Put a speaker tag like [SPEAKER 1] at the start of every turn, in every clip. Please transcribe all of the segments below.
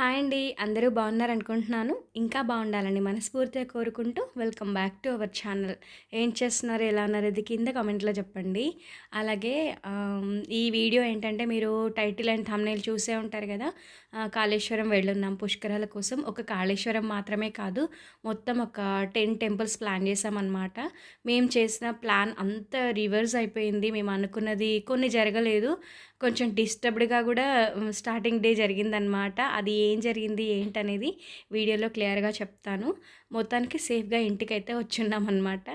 [SPEAKER 1] Hi అండి. అందరూ బాగున్నారు అనుకుంటున్నాను. ఇంకా బాగుండాలని మనస్ఫూర్తిగా కోరుకుంటూ welcome back to our channel. ఏం చేస్తున్నారు? ఎలా ఉన్నారు? ఇది కింద కామెంట్లో చెప్పండి. అలాగే ఈ వీడియో ఏంటంటే మీరు టైటిల్ అండ్ థమ్నైల్ చూసే ఉంటారు కదా కాళేశ్వరం వెళ్ళున్నాం పుష్కరాల కోసం. ఒక కాళేశ్వరం మాత్రమే కాదు మొత్తం ఒక టెన్ టెంపుల్స్ ప్లాన్ చేసామన్నమాట మేము చేసిన ప్లాన్ అంత రివర్స్ అయిపోయింది. మేము అనుకున్నది కొన్ని జరగలేదు. కొంచెం డిస్టర్బ్డ్గా కూడా స్టార్టింగ్ డే జరిగిందనమాట అది ఏం జరిగింది ఏంటనేది వీడియోలో క్లియర్గా చెప్తాను. మొత్తానికి సేఫ్గా ఇంటికైతే వచ్చున్నామన్నమాట.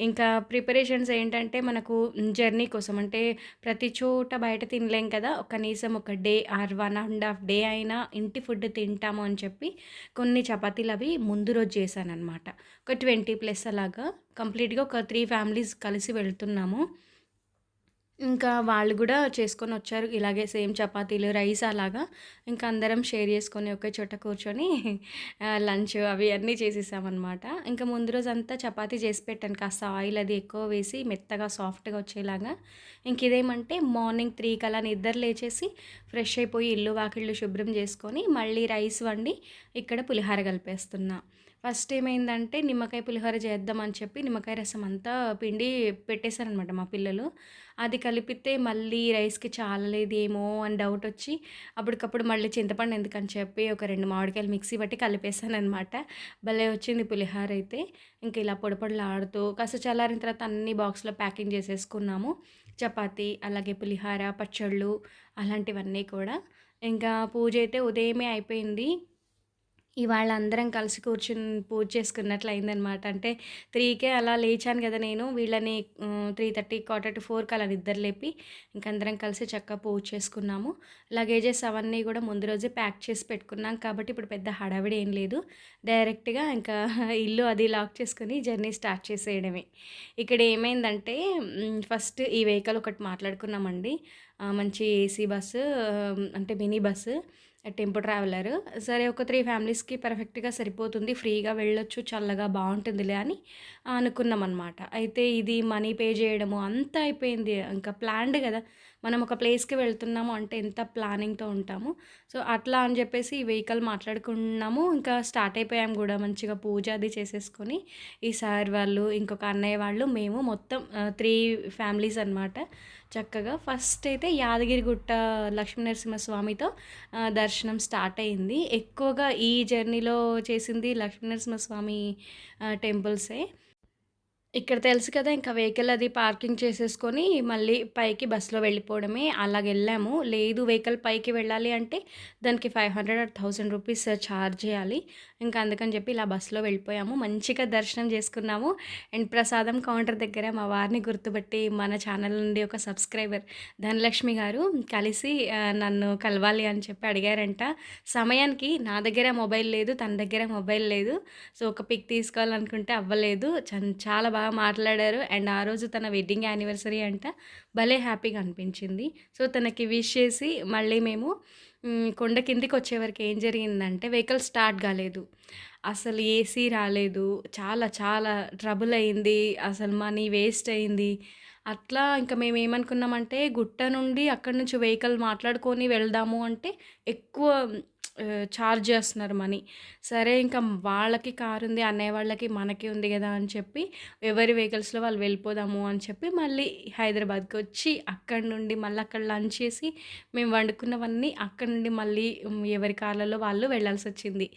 [SPEAKER 1] ఇంకా ప్రిపరేషన్స్ ఏంటంటే మనకు జర్నీ కోసం అంటే ప్రతి చోట బయట తినలేం కదా. ఒక కనీసం ఒక day or one and half day అయినా ఇంటి ఫుడ్ తింటాము అని చెప్పి కొన్ని చపాతీలు అవి ముందు రోజు చేశాను అనమాట ఒక ట్వంటీ ప్లస్ అలాగా. కంప్లీట్గా ఒక త్రీ ఫ్యామిలీస్ కలిసి వెళ్తున్నాము. ఇంకా వాళ్ళు కూడా చేసుకొని వచ్చారు. ఇలాగే సేమ్ చపాతీలు రైస్ అలాగా. ఇంకా అందరం షేర్ చేసుకొని ఒకే చోట కూర్చొని లంచ్ అవి అన్నీ చేసేసామన్నమాట. ఇంకా ముందు రోజు అంతా చపాతీ చేసి పెట్టాను. కాస్త ఆయిల్ అది ఎక్కువ వేసి మెత్తగా సాఫ్ట్గా వచ్చేలాగా. ఇంక ఇదేమంటే మార్నింగ్ త్రీ కల్లా నిద్ర లేచేసి ఫ్రెష్ అయిపోయి ఇల్లు వాకిళ్ళు శుభ్రం చేసుకొని మళ్ళీ రైస్ వండి ఇక్కడ పులిహార కలిపేస్తున్నా. ఫస్ట్ ఏమైందంటే నిమ్మకాయ పులిహోర చేద్దామని చెప్పి నిమ్మకాయ రసం అంతా పిండి పెట్టేశారనమాట మా పిల్లలు. అది కలిపితే మళ్ళీ రైస్కి చాలలేదేమో అని డౌట్ వచ్చి అప్పటికప్పుడు మళ్ళీ చింతపండు ఎందుకని చెప్పి ఒక రెండు మామిడికాయలు మిక్సీ బట్టి కలిపేశాను భలే వచ్చింది పులిహోర అయితే. ఇంకా ఇలా పొడి పొడిలు ఆడుతూ కాస్త చల్లారిన తర్వాత అన్ని బాక్స్లో ప్యాకింగ్ చేసేసుకున్నాము. చపాతి అలాగే పులిహోర పచ్చళ్ళు అలాంటివన్నీ కూడా. ఇంకా పూజ అయితే ఉదయమే అయిపోయింది. ఇవాళ అందరం కలిసి కూర్చుని పూజ చేసుకున్నట్లు అయిందనమాట అంటే త్రీకే అలా లేచాను కదా నేను. వీళ్ళని త్రీ థర్టీ క్వార్టర్ టు ఫోర్కి అలా నిద్ర లేపి ఇంక అందరం కలిసి చక్కగా పూజ చేసుకున్నాము. లగేజెస్ అవన్నీ కూడా ముందు రోజే ప్యాక్ చేసి పెట్టుకున్నాం. కాబట్టి ఇప్పుడు పెద్ద హడావిడి ఏం లేదు. డైరెక్ట్గా ఇంకా ఇల్లు అది లాక్ చేసుకుని జర్నీ స్టార్ట్ చేసేయడమే. ఇక్కడ ఏమైందంటే ఫస్ట్ ఈ వెహికల్ ఒకటి మాట్లాడుకున్నామండి. మంచి ఏసీ బస్సు అంటే మినీ బస్సు. Tempo traveller. సరే ఒక త్రీ ఫ్యామిలీస్కి పర్ఫెక్ట్గా సరిపోతుంది. ఫ్రీగా వెళ్ళొచ్చు చల్లగా బాగుంటుందిలే అని అనుకున్నాం అనమాట అయితే ఇది మనీ పే చేయడము అంతా అయిపోయింది. ఇంకా ప్లాన్డ్ కదా. మనం ఒక ప్లేస్కి వెళ్తున్నాము అంటే ఎంత ప్లానింగ్తో ఉంటాము. సో అట్లా అని చెప్పేసి ఈ వెహికల్ మాట్లాడుకున్నాము. ఇంకా స్టార్ట్ అయిపోయాము కూడా మంచిగా పూజ అది చేసేసుకొని. ఈ సార్ వాళ్ళు ఇంకొక అన్నయ్య వాళ్ళు మేము మొత్తం త్రీ ఫ్యామిలీస్ అన్నమాట చక్కగా. ఫస్ట్ అయితే యాదగిరిగుట్ట లక్ష్మీనరసింహస్వామితో దర్శనం స్టార్ట్ అయింది. ఎక్కువగా ఈ జర్నీలో చేసింది లక్ష్మీనరసింహస్వామి టెంపుల్సే. ఇక్కడ తెలుసు కదా ఇంకా వెహికల్ అది పార్కింగ్ చేసేసుకొని మళ్ళీ పైకి బస్సులో వెళ్ళిపోవడమే. అలాగ వెళ్ళాము. లేదు వెహికల్ పైకి వెళ్ళాలి అంటే దానికి five hundred or thousand rupees charge చేయాలి. ఇంకా అందుకని చెప్పి ఇలా బస్సులో వెళ్ళిపోయాము. మంచిగా దర్శనం చేసుకున్నాము. అండ్ ప్రసాదం కౌంటర్ దగ్గర మా వారిని గుర్తుపెట్టి మన ఛానల్ నుండి ఒక సబ్స్క్రైబర్ ధనలక్ష్మి గారు కలిసి నన్ను కలవాలి అని చెప్పి అడిగారంట. సమయానికి నా దగ్గర మొబైల్ లేదు తన దగ్గర మొబైల్ లేదు. సో ఒక పిక్ తీసుకోవాలనుకుంటే అవ్వలేదు. చాలా బాగా మాట్లాడారు. అండ్ ఆ రోజు తన వెడ్డింగ్ యానివర్సరీ అంట భలే హ్యాపీగా అనిపించింది. సో తనకి విష్ చేసి మళ్ళీ మేము కొండ కిందికి వచ్చేవరకు ఏం జరిగిందంటే వెహికల్ స్టార్ట్ కాలేదు. అసలు ఏసీ రాలేదు. చాలా చాలా ట్రబుల్ అయింది. అసలు మనీ వేస్ట్ అయింది. అట్లా ఇంకా మేము ఏమనుకున్నామంటే గుట్ట నుండి అక్కడి నుంచి వెహికల్ మాట్లాడుకొని వెళ్దాము అంటే ఎక్కువ ఛార్జ్ చేస్తున్నారు మనీ. సరే ఇంకా వాళ్ళకి కారు ఉంది అన్నయ్య వాళ్ళకి మనకి ఉంది కదా అని చెప్పి ఎవరి వెహికల్స్లో వాళ్ళు వెళ్ళిపోదాము అని చెప్పి మళ్ళీ హైదరాబాద్కి వచ్చి అక్కడి నుండి మళ్ళీ అక్కడ లంచ్ చేసి మేము వండుకున్నవన్నీ అక్కడి నుండి మళ్ళీ ఎవరి కార్లలో వాళ్ళు వెళ్ళాల్సి వచ్చింది.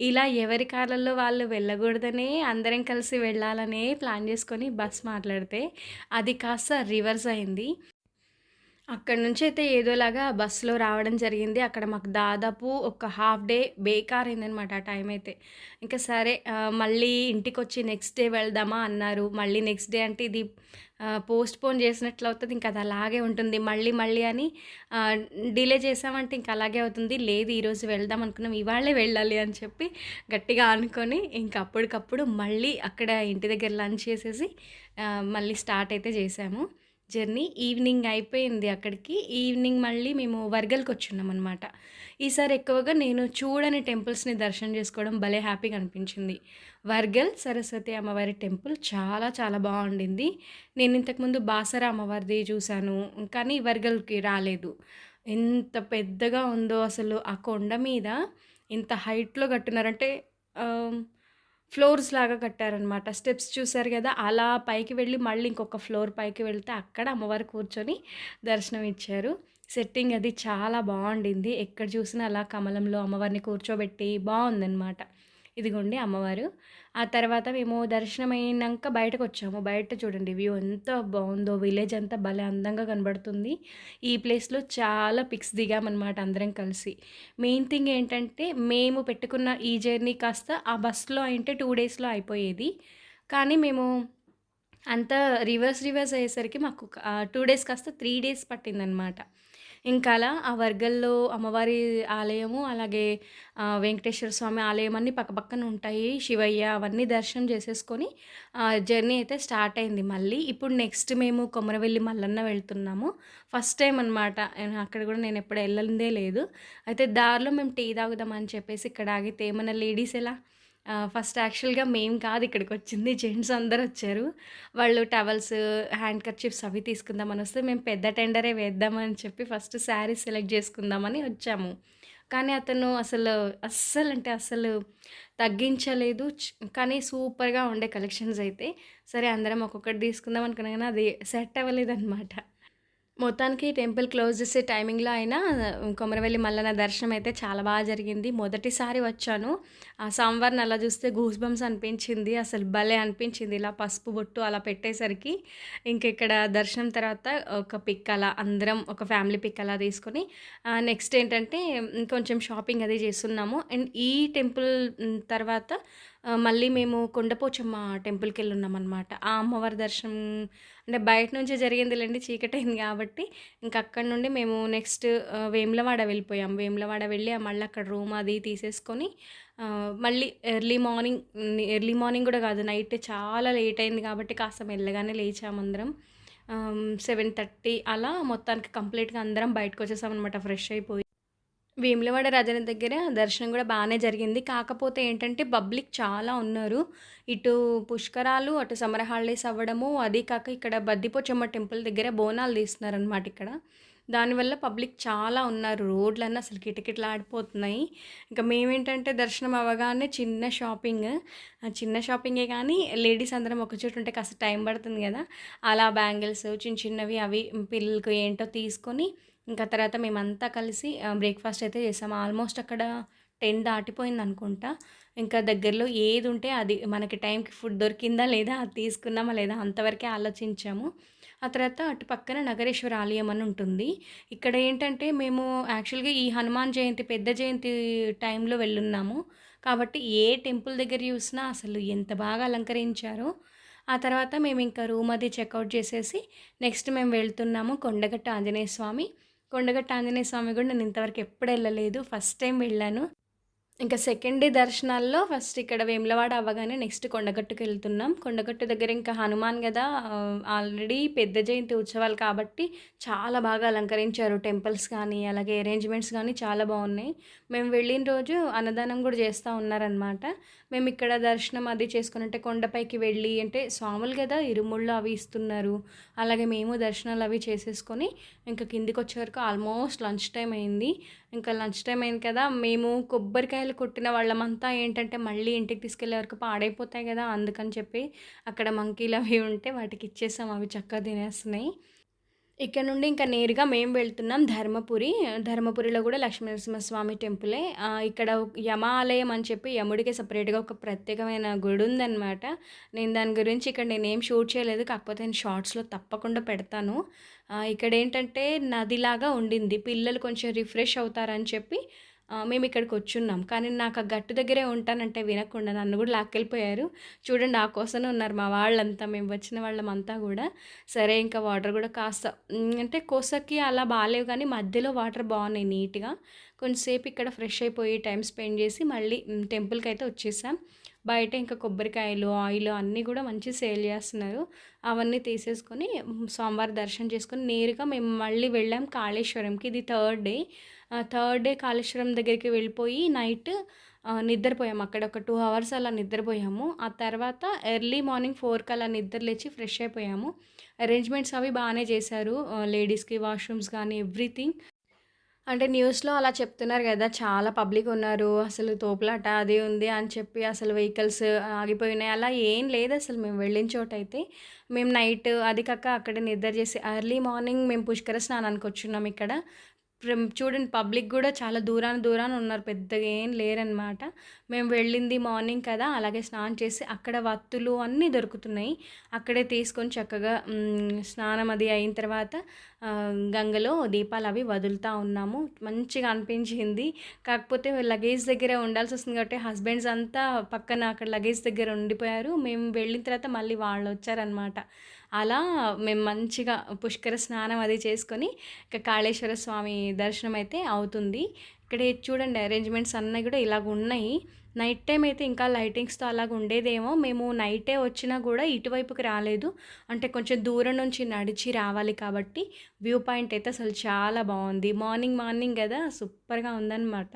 [SPEAKER 1] ఇలా ఎవరి కార్లలో వాళ్ళు వెళ్ళకూడదనే అందరం కలిసి వెళ్ళాలనే ప్లాన్ చేసుకొని బస్ మాట్లాడితే అది కాస్త రివర్స్ అయింది. అక్కడి నుంచి అయితే ఏదోలాగా బస్సులో రావడం జరిగింది. అక్కడ మాకు దాదాపు ఒక హాఫ్ డే బేకార్ అయిందనమాట ఆ టైం అయితే. ఇంకా సరే మళ్ళీ ఇంటికి వచ్చి నెక్స్ట్ డే వెళ్దామా అన్నారు. మళ్ళీ నెక్స్ట్ డే అంటే ఇది పోస్ట్ పోన్ చేసినట్లు అవుతుంది. ఇంకా అది అలాగే ఉంటుంది. మళ్ళీ మళ్ళీ అని డిలే చేసామంటే ఇంకా అలాగే అవుతుంది. లేదు ఈరోజు వెళ్దాం అనుకున్నాం. ఇవాళే వెళ్ళాలి అని చెప్పి గట్టిగా అనుకొని ఇంకా అప్పటికప్పుడు మళ్ళీ అక్కడ ఇంటి దగ్గర లంచ్ చేసేసి మళ్ళీ స్టార్ట్ అయితే చేసాము. జర్నీ ఈవినింగ్ అయిపోయింది అక్కడికి. ఈవినింగ్ మళ్ళీ మేము వర్గల్కి వచ్చున్నాం అనమాట ఈసారి ఎక్కువగా నేను చూడని టెంపుల్స్ని దర్శనం చేసుకోవడం భలే హ్యాపీగా అనిపించింది. వర్గల్ సరస్వతి అమ్మవారి టెంపుల్ చాలా చాలా బాగుండింది. నేను ఇంతకుముందు బాసర అమ్మవారిది చూశాను కానీ వర్గల్కి రాలేదు. ఎంత పెద్దగా ఉందో అసలు ఆ కొండ మీద ఇంత హైట్‌లో కట్టున్నారంటే ఫ్లోర్స్ లాగా కట్టారనమాట. స్టెప్స్ చూశారు కదా అలా పైకి వెళ్ళి మళ్ళీ ఇంకొక ఫ్లోర్ పైకి వెళ్తే అక్కడ అమ్మవారు కూర్చొని దర్శనం ఇచ్చారు. సెట్టింగ్ అది చాలా బాగుండింది ఎక్కడ చూసినా అలా కమలంలో అమ్మవారిని కూర్చోబెట్టి బాగుందన్నమాట ఇదిగోండి అమ్మవారు. ఆ తర్వాత మేము దర్శనం అయినాక బయటకు వచ్చాము బయట చూడండి వ్యూ ఎంత బాగుందో విలేజ్ అంతా భలే అందంగా కనబడుతుంది. ఈ ప్లేస్‌లో చాలా పిక్స్ దిగామనమాట అందరం కలిసి. మెయిన్ థింగ్ ఏంటంటే మేము పెట్టుకున్న ఈ జర్నీ కాస్త ఆ బస్సులో అంటే టూ డేస్‌లో అయిపోయేది. కానీ మేము అంత రివర్స్ రివర్స్ అయ్యేసరికి మాకు టూ డేస్ కాస్త త్రీ డేస్ పట్టిందనమాట. ఇంకా అలా ఆ వర్గల్లో అమ్మవారి ఆలయము, అలాగే వెంకటేశ్వర స్వామి ఆలయం అన్నీ పక్కపక్కన ఉంటాయి. శివయ్య అవన్నీ దర్శనం చేసేసుకొని జర్నీ అయితే స్టార్ట్ అయింది మళ్ళీ. ఇప్పుడు నెక్స్ట్ మేము కొమరవెల్లి మల్లన్న వెళ్తున్నాము. ఫస్ట్ టైం అనమాట. అక్కడ కూడా నేను ఎప్పుడు వెళ్ళిందే లేదు. అయితే దారిలో మేము టీ తాగుదామని చెప్పేసి ఇక్కడ ఆగితే మన లేడీస్ ఎలా ఫస్ట్ యాక్చువల్‌గా మేము కాదు ఇక్కడికి వచ్చింది జెంట్స్ అందరు వచ్చారు వాళ్ళు టవల్స్, హ్యాండ్ కర్చీఫ్స్ అవి తీసుకుందామని వస్తే, మేము పెద్ద టెండరే వేద్దామని చెప్పి ఫస్ట్ శారీస్ సెలెక్ట్ చేసుకుందామని వచ్చాము. కానీ అతను అసలు అస్సలంటే అసలు తగ్గించలేదు. కానీ సూపర్‌గా ఉండే కలెక్షన్స్ అయితే. సరే అందరం ఒక్కొక్కటి తీసుకుందాం అనుకున్నా కానీ అది సెట్ అవ్వలేదనమాట. మొత్తానికి టెంపుల్ క్లోజ్ చేసే టైమింగ్‌లో అయినా కొమరవెల్లి మల్లన్న దర్శనం అయితే చాలా బాగా జరిగింది. మొదటిసారి వచ్చాను. ఆ సోమవారం అలా చూస్తే గూస్ బంప్స్ అనిపించింది. అసలు భలే అనిపించింది. ఇలా పసుపు బొట్టు అలా పెట్టేసరికి ఇంక ఇక్కడ దర్శనం తర్వాత ఒక పిక్ అలా అందరం ఒక ఫ్యామిలీ పిక్ అలా తీసుకొని నెక్స్ట్ ఏంటంటే కొంచెం షాపింగ్ అది చేస్తున్నాము. అండ్ ఈ టెంపుల్ తర్వాత మళ్ళీ మేము కొండపోచమ్మ టెంపుల్కి టెంపుల్‌కెళ్ళున్నామనమాట. ఆ అమ్మవారి దర్శనం అంటే బయట నుంచే జరిగిందిలేండి చీకటి అయింది కాబట్టి, ఇంక అక్కడి నుండి మేము నెక్స్ట్ వేములవాడ వెళ్ళిపోయాం. వేములవాడ వెళ్ళి మళ్ళీ అక్కడ రూమ్ అది తీసేసుకొని మళ్ళీ ఎర్లీ మార్నింగ్ ఎర్లీ మార్నింగ్ కూడా కాదు నైట్ చాలా లేట్ అయింది కాబట్టి కాస్త మెల్లగానే లేచామందరం. సెవెన్ థర్టీ అలా మొత్తానికి కంప్లీట్‌గా అందరం బయటకొచ్చేసామనమాట ఫ్రెష్ అయిపోయి. వేములవాడ రాజన్న దగ్గర దర్శనం కూడా బాగానే జరిగింది. కాకపోతే ఏంటంటే పబ్లిక్ చాలా ఉన్నారు. ఇటు పుష్కరాలు, అటు సమ్మర్ హాలిడేస్ అవ్వడము, అది కాక ఇక్కడ బద్దిపోచమ్మ టెంపుల్ దగ్గర బోనాలు తీస్తున్నారనమాట ఇక్కడ. దానివల్ల పబ్లిక్ చాలా ఉన్నారు. రోడ్లన్నీ అసలు కిటకిటలాడిపోతున్నాయి. ఇంకా మేమేంటంటే దర్శనం అవ్వగానే చిన్న షాపింగ్. చిన్న షాపింగే కానీ లేడీస్ అందరం ఒక చోటు ఉంటే కాస్త టైం పడుతుంది కదా! అలా బ్యాంగిల్స్ చిన్న చిన్నవి అవి పిల్లలకు ఏంటో తీసుకొని ఇంకా తర్వాత మేమంతా కలిసి బ్రేక్‌ఫాస్ట్ అయితే చేసాం. ఆల్మోస్ట్ అక్కడ టెన్ దాటిపోయింది అనుకుంటా ఇంకా దగ్గరలో ఏది ఉంటే అది మనకి టైంకి ఫుడ్ దొరికిందా లేదా, అది తీసుకున్నామా లేదా అంతవరకే ఆలోచించాము. ఆ తర్వాత అటు పక్కన నగరేశ్వర ఆలయం అని ఉంటుంది. ఇక్కడ ఏంటంటే మేము యాక్చువల్‌గా ఈ హనుమాన్ జయంతి, పెద్ద జయంతి టైంలో వెళ్ళున్నాము. కాబట్టి ఏ టెంపుల్ దగ్గర చూసినా అసలు ఎంత బాగా అలంకరించారో. ఆ తర్వాత మేము ఇంకా రూమ్ అది చెక్అవుట్ చేసేసి నెక్స్ట్ మేము వెళ్తున్నాము కొండగట్టు ఆంజనేయ స్వామి. కొండగట్ట ఆంజనేయ స్వామి కూడా నేను ఇంతవరకు ఎప్పుడు వెళ్ళలేదు ఫస్ట్ టైం వెళ్ళాను. ఇంకా సెకండ్ డే దర్శనాల్లో ఫస్ట్ ఇక్కడ వేములవాడ అవ్వగానే నెక్స్ట్ కొండగట్టుకెళ్తున్నాం. కొండగట్టు దగ్గర ఇంకా హనుమాన్ గదా! ఆల్రెడీ పెద్ద జయంతి ఉత్సవాలు కాబట్టి చాలా బాగా అలంకరించారు. టెంపుల్స్ కానీ, అలాగే అరేంజ్‌మెంట్స్ కానీ చాలా బాగున్నాయి మేము వెళ్ళిన రోజు అన్నదానం కూడా చేస్తూ ఉన్నారనమాట. మేము ఇక్కడ దర్శనం అది చేసుకున్నట్టే అంటే కొండపైకి వెళ్ళి అంటే స్వాములు కదా ఇరుముళ్ళు అవి ఇస్తున్నారు. అలాగే మేము దర్శనాలు అవి చేసేసుకొని ఇంకా కిందికొచ్చే వరకు ఆల్మోస్ట్ లంచ్ టైం అయింది. ఇంకా లంచ్ టైం అయింది కదా! మేము కొబ్బరికాయలు కొట్టిన వాళ్ళమంతా ఏంటంటే మళ్ళీ ఇంటికి తీసుకెళ్ళే వరకు పాడైపోతాయి కదా అందుకని చెప్పి అక్కడ మంకీలు అవి ఉంటే వాటికి ఇచ్చేసాం. అవి చక్కగా తినేస్తున్నాయి. ఇక్కడ నుండి ఇంకా నేరుగా మేము వెళ్తున్నాం ధర్మపురి. ధర్మపురిలో కూడా లక్ష్మీనరసింహస్వామి టెంపులే. ఇక్కడ యమ ఆలయం అని చెప్పి యముడికి సెపరేట్‌గా ఒక ప్రత్యేకమైన గుడి ఉందనమాట. నేను దాని గురించి ఇక్కడ నేనేం షూట్ చేయలేదు. కాకపోతే నేను షార్ట్స్‌లో తప్పకుండా పెడతాను. ఇక్కడ ఏంటంటే నదిలాగా ఉండింది. పిల్లలు కొంచెం రిఫ్రెష్ అవుతారని చెప్పి మేము ఇక్కడికి వచ్చున్నాం కానీ నాకు ఆ గట్టు దగ్గరే ఉంటానంటే వినకుండా నన్ను కూడా లాక్కెళ్ళిపోయారు. చూడండి ఆ కోసమే ఉన్నారు మా వాళ్ళంతా. మేము వచ్చిన వాళ్ళమంతా కూడా సరే ఇంకా వాటర్ కూడా కాస్త అంటే కోసకి అలా బాగాలేవు కానీ మధ్యలో వాటర్ బాగున్నాయి నీట్‌గా. కొంచెంసేపు ఇక్కడ ఫ్రెష్ అయిపోయి టైం స్పెండ్ చేసి మళ్ళీ టెంపుల్కి అయితే వచ్చేసాం. బయట ఇంకా కొబ్బరికాయలు, ఆయిల్ అన్నీ కూడా మంచిగా సేల్ చేస్తున్నారు. అవన్నీ తీసేసుకొని సోమవారం స్వామివారి దర్శనం చేసుకొని నేరుగా మేము మళ్ళీ వెళ్ళాం కాళేశ్వరంకి. ఇది third day. Third day Kaleshwaram దగ్గరికి వెళ్ళిపోయి నైట్ నిద్రపోయాము నిద్రపోయాం. అక్కడ ఒక టూ అవర్స్ అలా నిద్రపోయాము. ఆ తర్వాత ఎర్లీ మార్నింగ్ ఫోర్కి అలా నిద్ర లేచి ఫ్రెష్ అయిపోయాము. అరేంజ్‌మెంట్స్ అవి బాగానే చేశారు. లేడీస్‌కి వాష్‌రూమ్స్ కానీ ఎవ్రీథింగ్. అంటే న్యూస్‌లో అలా చెప్తున్నారు కదా చాలా పబ్లిక్ ఉన్నారు. అసలు తోపులాట అది ఉంది అని చెప్పి అసలు వెహికల్స్ ఆగిపోయినాయి. అలా ఏం లేదు అసలు మేము వెళ్ళిన చోటైతే. మేము నైట్ అది కాక అక్కడ నిద్ర చేసి ఎర్లీ మార్నింగ్ మేము పుష్కర స్నానానికి వచ్చున్నాం ఇక్కడ. చూడండి పబ్లిక్ కూడా చాలా దూరాన దూరాన ఉన్నారు. పెద్దగా ఏం లేరనమాట. మేము వెళ్ళింది మార్నింగ్ కదా! అలాగే స్నానం చేసి అక్కడ వత్తులు అన్నీ దొరుకుతున్నాయి. అక్కడే తీసుకొని చక్కగా స్నానం అది అయిన తర్వాత గంగలో దీపాలు అవి వదులుతూ ఉన్నాము. మంచిగా అనిపించింది. కాకపోతే లగేజ్ దగ్గర ఉండాల్సొస్తుంది కాబట్టి హస్బెండ్స్ అంతా పక్కన అక్కడ లగేజ్ దగ్గర ఉండిపోయారు. మేము వెళ్ళిన తర్వాత మళ్ళీ వాళ్ళు వచ్చారనమాట అలా మేము మంచిగా పుష్కర స్నానం అది చేసుకొని ఇక కాళేశ్వర స్వామి దర్శనం అయితే అవుతుంది. ఇక్కడ చూడండి అరేంజ్‌మెంట్స్ అన్నీ కూడా ఇలాగ ఉన్నాయి నైట్ టైం అయితే ఇంకా లైటింగ్స్‌తో అలాగ ఉండేదేమో. మేము నైటే వచ్చినా కూడా ఇటువైపుకి రాలేదు. అంటే కొంచెం దూరం నుంచి నడిచి రావాలి కాబట్టి వ్యూ పాయింట్ అయితే అసలు చాలా బాగుంది మార్నింగ్ మార్నింగ్ కదా సూపర్‌గా ఉందన్నమాట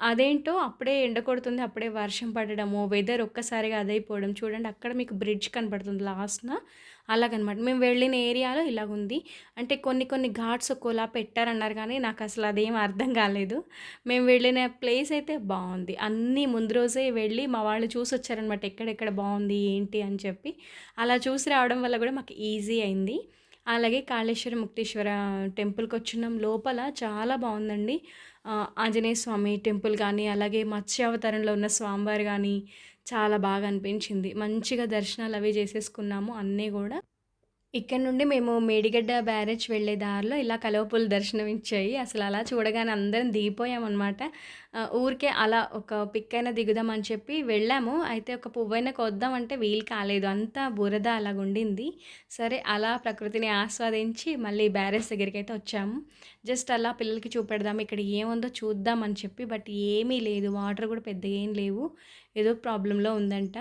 [SPEAKER 1] అదేంటో అప్పుడే ఎండ కొడుతుంది. అప్పుడే వర్షం పడడము, వెదర్ ఒక్కసారిగా అదైపోవడం. చూడండి అక్కడ మీకు బ్రిడ్జ్ కనబడుతుంది లాస్ట్‌న. అలాగనమాట. మేము వెళ్ళిన ఏరియాలో ఇలాగుంది. అంటే కొన్ని కొన్ని ఘాట్స్ ఒక్కోలా పెట్టారన్నారు కానీ నాకు అసలు అదేం అర్థం కాలేదు. మేము వెళ్ళిన ప్లేస్ అయితే బాగుంది అన్నీ ముందు రోజే వెళ్ళి మా వాళ్ళు చూసి వచ్చారనమాట ఎక్కడెక్కడ బాగుంది ఏంటి అని చెప్పి. అలా చూసి రావడం వల్ల కూడా మాకు ఈజీ అయింది. అలాగే కాళేశ్వర, ముక్తేశ్వర టెంపుల్కి వచ్చినాం లోపల చాలా బాగుందండి ఆంజనేయ స్వామి టెంపుల్ కానీ అలాగే మత్స్యావతారంలో ఉన్న స్వామివారు కానీ చాలా బాగా అనిపించింది. మంచిగా దర్శనాలు అవి చేసేసుకున్నాము అన్నీ కూడా ఇక్కడ నుండి మేము మేడిగడ్డ బ్యారేజ్ వెళ్ళే దారిలో ఇలా కలువ దర్శనం ఇచ్చాయి. అసలు అలా చూడగానే అందరం దిగిపోయామనమాట. ఊరికే అలా ఒక పిక్ అయినా దిగుదాం అని చెప్పి వెళ్ళాము. అయితే ఒక పువ్వైనా అంటే వీలు కాలేదు. అంతా బురద అలాగుండింది. సరే అలా ప్రకృతిని ఆస్వాదించి మళ్ళీ బ్యారేజ్ దగ్గరికి అయితే వచ్చాము. జస్ట్ అలా పిల్లలకి చూపెడదాం ఇక్కడ ఏముందో చూద్దాం అని చెప్పి బట్ ఏమీ లేదు. వాటర్ కూడా పెద్దగా ఏం లేవు. ఏదో ప్రాబ్లంలో ఉందంట.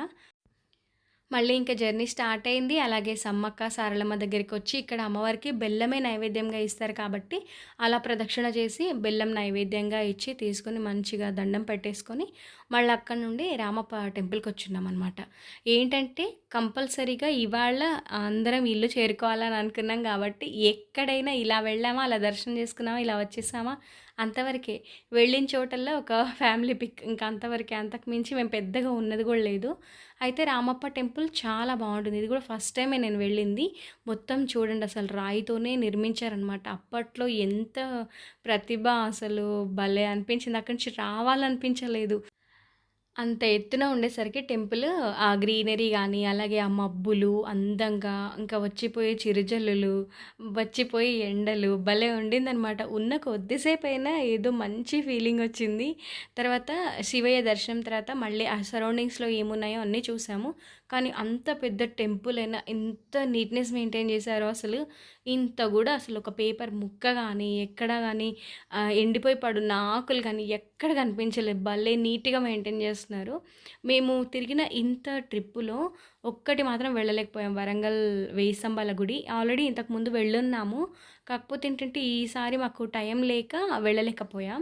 [SPEAKER 1] మళ్ళీ ఇంక జర్నీ స్టార్ట్ అయింది. అలాగే సమ్మక్క, సారలమ్మ దగ్గరికి వచ్చి ఇక్కడ అమ్మవారికి బెల్లమే నైవేద్యంగా ఇస్తారు కాబట్టి, అలా ప్రదక్షిణ చేసి బెల్లం నైవేద్యంగా ఇచ్చి తీసుకొని మంచిగా దండం పెట్టేసుకొని, మళ్ళీ అక్కడి నుండి రామప్ప టెంపుల్కి వచ్చిన్నాం అనమాట ఏంటంటే కంపల్సరీగా ఇవాళ అందరం ఇల్లు చేరుకోవాలని అనుకున్నాం కాబట్టి, ఎక్కడైనా ఇలా వెళ్ళామా, అలా దర్శనం చేసుకున్నామా, ఇలా వచ్చేసామా అంతవరకే. వెళ్ళిన చోటల్లో ఒక ఫ్యామిలీ పిక్ ఇంకా అంతవరకే. అంతకు మించి మేము పెద్దగా ఉన్నది కూడా లేదు. అయితే రామప్ప టెంపుల్ చాలా బాగుంటుంది ఇది కూడా ఫస్ట్ టైమే నేను వెళ్ళింది. మొత్తం చూడండి అసలు రాయితోనే నిర్మించారనమాట. అప్పట్లో ఎంత ప్రతిభ అసలు భలే అనిపించింది. అక్కడి నుంచి రావాలనిపించలేదు. అంత ఎత్తున ఉండేసరికి టెంపుల్ ఆ గ్రీనరీ కానీ అలాగే ఆ మబ్బులు అందంగా, ఇంకా వచ్చిపోయే చిరుజల్లులు, వచ్చిపోయే ఎండలు భలే ఉండిందనమాట. ఉన్న కొద్దిసేపయినా ఏదో మంచి ఫీలింగ్ వచ్చింది తర్వాత శివయ్య దర్శనం తర్వాత మళ్ళీ ఆ సరౌండింగ్స్‌లో ఏమున్నాయో అన్నీ చూసాము. కానీ అంత పెద్ద టెంపుల్ అయినా ఎంత నీట్‌నెస్ మెయింటైన్ చేశారో అసలు ఇంత కూడా అసలు ఒక పేపర్ ముక్క కానీ ఎక్కడ కానీ ఎండిపోయి పడున్న ఆకులు కానీ ఎక్కడ కనిపించలేదు. భలే నీట్‌గా మెయింటైన్ చేస్తున్నారు. మేము తిరిగిన ఇంత ట్రిప్పులో ఒక్కటి మాత్రం వెళ్ళలేకపోయాం. వరంగల్ వేయి గుడి. ఆల్రెడీ ఇంతకుముందు వెళ్ళున్నాము. కాకపోతే ఏంటంటే ఈసారి మాకు టైం లేక వెళ్ళలేకపోయాం.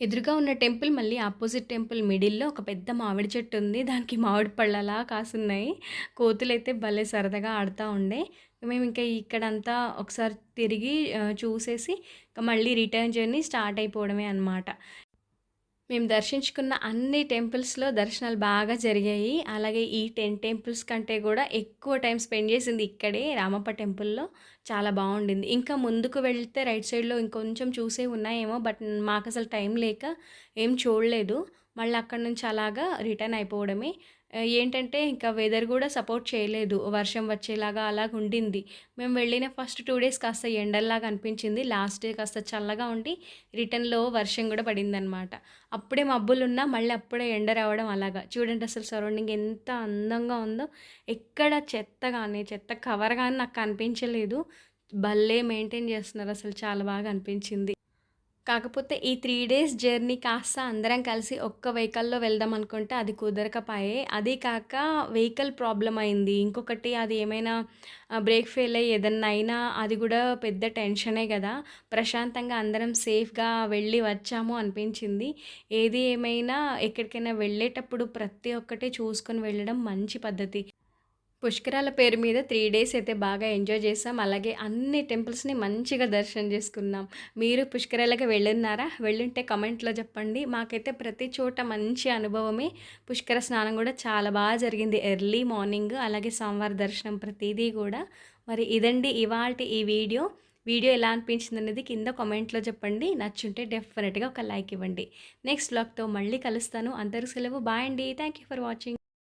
[SPEAKER 1] ఎదురుగా ఉన్న టెంపుల్ మళ్ళీ ఆపోజిట్ టెంపుల్ మిడిల్‌లో ఒక పెద్ద మామిడి చెట్టు ఉంది. దానికి మామిడి పళ్ళలా కాసున్నాయి. కోతులైతే భలే సరదాగా ఆడుతూ ఉండే. మేము ఇంకా ఇక్కడంతా ఒకసారి తిరిగి చూసేసి మళ్ళీ రిటర్న్ జర్నీ స్టార్ట్ అయిపోవడమే అనమాట. మేము దర్శించుకున్న అన్ని టెంపుల్స్‌లో దర్శనాలు బాగా జరిగాయి. అలాగే ఈ 10 టెంపుల్స్ కంటే కూడా ఎక్కువ టైం స్పెండ్ చేసింది ఇక్కడే రామప్ప టెంపుల్‌లో. చాలా బాగుండింది ఇంకా ముందుకు వెళ్తే రైట్ సైడ్‌లో ఇంకొంచెం చూసే ఉన్నాయేమో బట్ మాకు అసలు టైం లేక ఏం చూడలేదు. మళ్ళీ అక్కడి నుంచి అలాగా రిటర్న్ అయిపోవడమే. ఏంటంటే ఇంకా వెదర్ కూడా సపోర్ట్ చేయలేదు. వర్షం వచ్చేలాగా అలాగుండింది. మేము వెళ్ళిన ఫస్ట్ టూ డేస్ కాస్త ఎండల్లాగా అనిపించింది. లాస్ట్ డే కాస్త చల్లగా ఉండి రిటర్న్‌లో వర్షం కూడా పడిందనమాట. అప్పుడే మబ్బులున్నా మళ్ళీ అప్పుడే ఎండ రావడం అలాగా. చూడండి అసలు సరౌండింగ్ ఎంత అందంగా ఉందో. ఎక్కడ చెత్త కానీ చెత్త కవర్ కానీ నాకు అనిపించలేదు భలే మెయింటైన్ చేస్తున్నారు అసలు చాలా బాగా అనిపించింది. కాకపోతే ఈ త్రీ డేస్ జర్నీ కాస్త అందరం కలిసి ఒక్క వెహికల్‌లో వెళ్దాం అనుకుంటే అది కుదరకపాయే. అది కాక వెహికల్ ప్రాబ్లం అయింది. ఇంకొకటి అది ఏమైనా బ్రేక్ ఫెయిల్ అయ్యి ఏదన్నా అయినా అది కూడా పెద్ద టెన్షనే కదా ప్రశాంతంగా అందరం సేఫ్‌గా వెళ్ళి వచ్చాము అనిపించింది. ఏది ఏమైనా ఎక్కడికైనా వెళ్ళేటప్పుడు ప్రతి ఒక్కటి చూసుకొని వెళ్ళడం మంచి పద్ధతి. పుష్కరాల పేరు మీద త్రీ డేస్ అయితే బాగా ఎంజాయ్ చేసాం. అలాగే అన్ని టెంపుల్స్ని మంచిగా దర్శనం చేసుకున్నాం. మీరు పుష్కరాలకి వెళ్ళున్నారా? వెళ్ళుంటే కమెంట్లో చెప్పండి. మాకైతే ప్రతి చోట మంచి అనుభవమే. పుష్కర స్నానం కూడా చాలా బాగా జరిగింది. ఎర్లీ మార్నింగ్ అలాగే సోమవారం దర్శనం ప్రతిదీ కూడా. మరి ఇదండి ఇవాళ ఈ వీడియో. వీడియో ఎలా అనిపించింది అనేది కింద కామెంట్లో చెప్పండి. నచ్చుంటే డెఫినెట్గా ఒక లైక్ ఇవ్వండి. నెక్స్ట్ బ్లాగ్తో మళ్ళీ కలుస్తాను. అందరూ సెలవు. బాయ్ అండి. Thank you for watching.